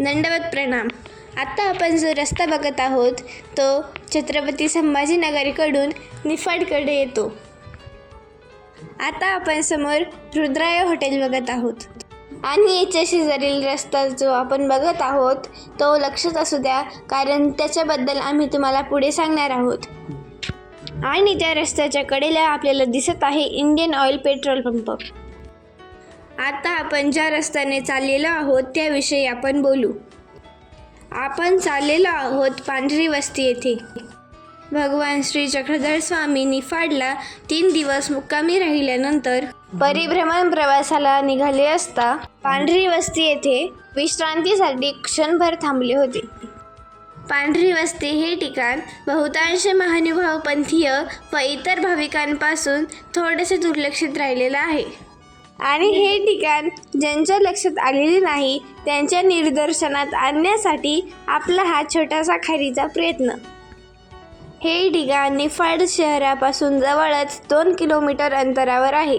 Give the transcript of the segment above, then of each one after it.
दंडवत प्रणाम. आत्ता आपण जो रस्ता बघत आहोत तो छत्रपती संभाजीनगरकडून निफाडकडे येतो. आता आपण समोर रुद्राय हॉटेल बघत आहोत. आणि याच्या शेजारील रस्ता जो आपण बघत आहोत तो लक्षात असू द्या कारण त्याच्याबद्दल आम्ही तुम्हाला पुढे सांगणार आहोत. आणि त्या रस्त्याच्या कडेला आपल्याला दिसत आहे इंडियन ऑइल पेट्रोल पंप. आता आपण ज्या रस्त्याने चाललेलो आहोत त्याविषयी आपण बोलू. आपण चाललेलो आहोत पांढरी वस्ती येथे. भगवान श्री चक्रधर स्वामी निफाडला तीन दिवस मुक्कामी राहिल्यानंतर परिभ्रमण प्रवासाला निघाले असता पांढरी वस्ती येथे विश्रांतीसाठी क्षणभर थांबले होते. पांढरी वस्ती हे ठिकाण बहुतांश महानुभाव पंथीय व इतर भाविकांपासून थोडेसे दुर्लक्षित राहिलेलं आहे. आणि हे ठिकाण ज्यांच्या लक्षात आलेले नाही त्यांच्या निदर्शनात आणण्यासाठी आपला हा छोटासा खारीचा प्रयत्न. हे ठिकाण निफाड शहरापासून जवळच दोन किलोमीटर अंतरावर आहे.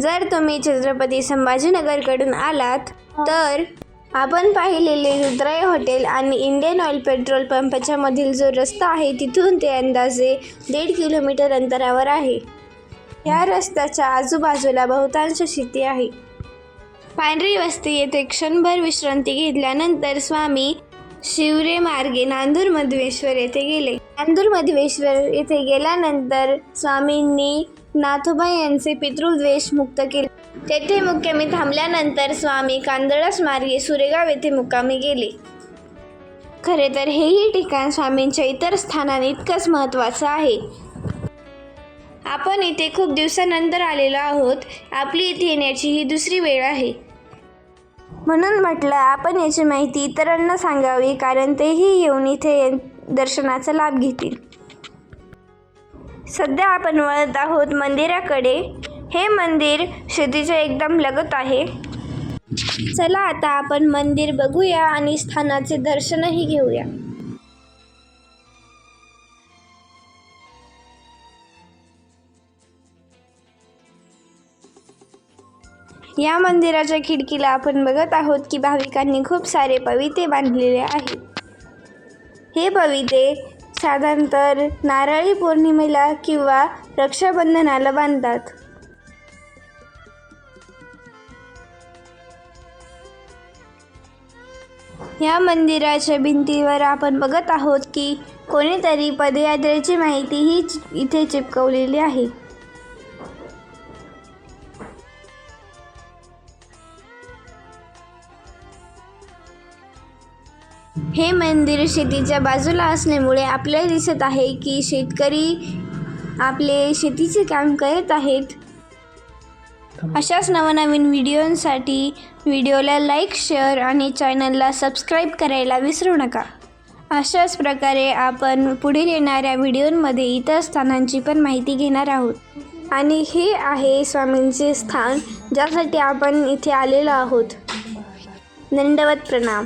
जर तुम्ही छत्रपती संभाजीनगरकडून आलात तर आपण पाहिलेले रुद्राय हॉटेल आणि इंडियन ऑइल पेट्रोल पंपाच्या मधील जो रस्ता आहे तिथून ते अंदाजे दीड किलोमीटर अंतरावर आहे. या रस्त्याच्या आजूबाजूला बहुतांश शेती आहे. पांढरी वस्ती येथे क्षणभर विश्रांती घेतल्यानंतर स्वामी शिवरे मार्गे नांदूर मधवेश्वर येथे गेले. नांदूर मधवेश्वर येथे गेल्यानंतर स्वामींनी नाथोबा यांचे पितृद्वेष मुक्त केले. तेथे मुक्कामी थांबल्यानंतर स्वामी कांदळस मार्गे सुरेगाव येथे मुक्कामी गेले. खरे तर हेही ठिकाण स्वामींच्या इतर स्थानांइतकंच महत्त्वाचं आहे. आपण इथे खूप दिवसानंतर आलेलो आहोत. आपली इथे येण्याची ही दुसरी वेळ आहे. म्हणून म्हटलं आपण याची माहिती इतरांना सांगावी कारण तेही येऊन इथे दर्शनाचा लाभ घेतील. सध्या आपण वळत आहोत मंदिराकडे. हे मंदिर शेतीच्या एकदम लगत आहे. चला आता आपण मंदिर बघूया आणि स्थानाचे दर्शनही घेऊया. या मंदिराच्या खिडकीला आपण बघत आहोत की भाविकांनी खूप सारे पविते बांधलेले आहेत. हे पविते साधारणतर नारळी पौर्णिमेला किंवा रक्षाबंधनाला बांधतात. या मंदिराच्या भिंतीवर आपण बघत आहोत की कोणीतरी पदयात्रेची माहितीही ही इथे चिपकवलेली आहे. हे मंदिर शेतीच्या बाजूला असल्यामुळे आपल्याला दिसत आहे की शेतकरी आपले शेतीचे काम करत आहेत. अशाच नवनवीन व्हिडिओंसाठी व्हिडिओला लाईक शेअर आणि चॅनलला सबस्क्राईब करायला विसरू नका. अशाच प्रकारे आपण पुढील येणाऱ्या व्हिडिओंमध्ये इतर स्थानांची पण माहिती घेणार आहोत. आणि हे आहे स्वामींचे स्थान ज्यासाठी आपण इथे आलेलो आहोत. दंडवत प्रणाम.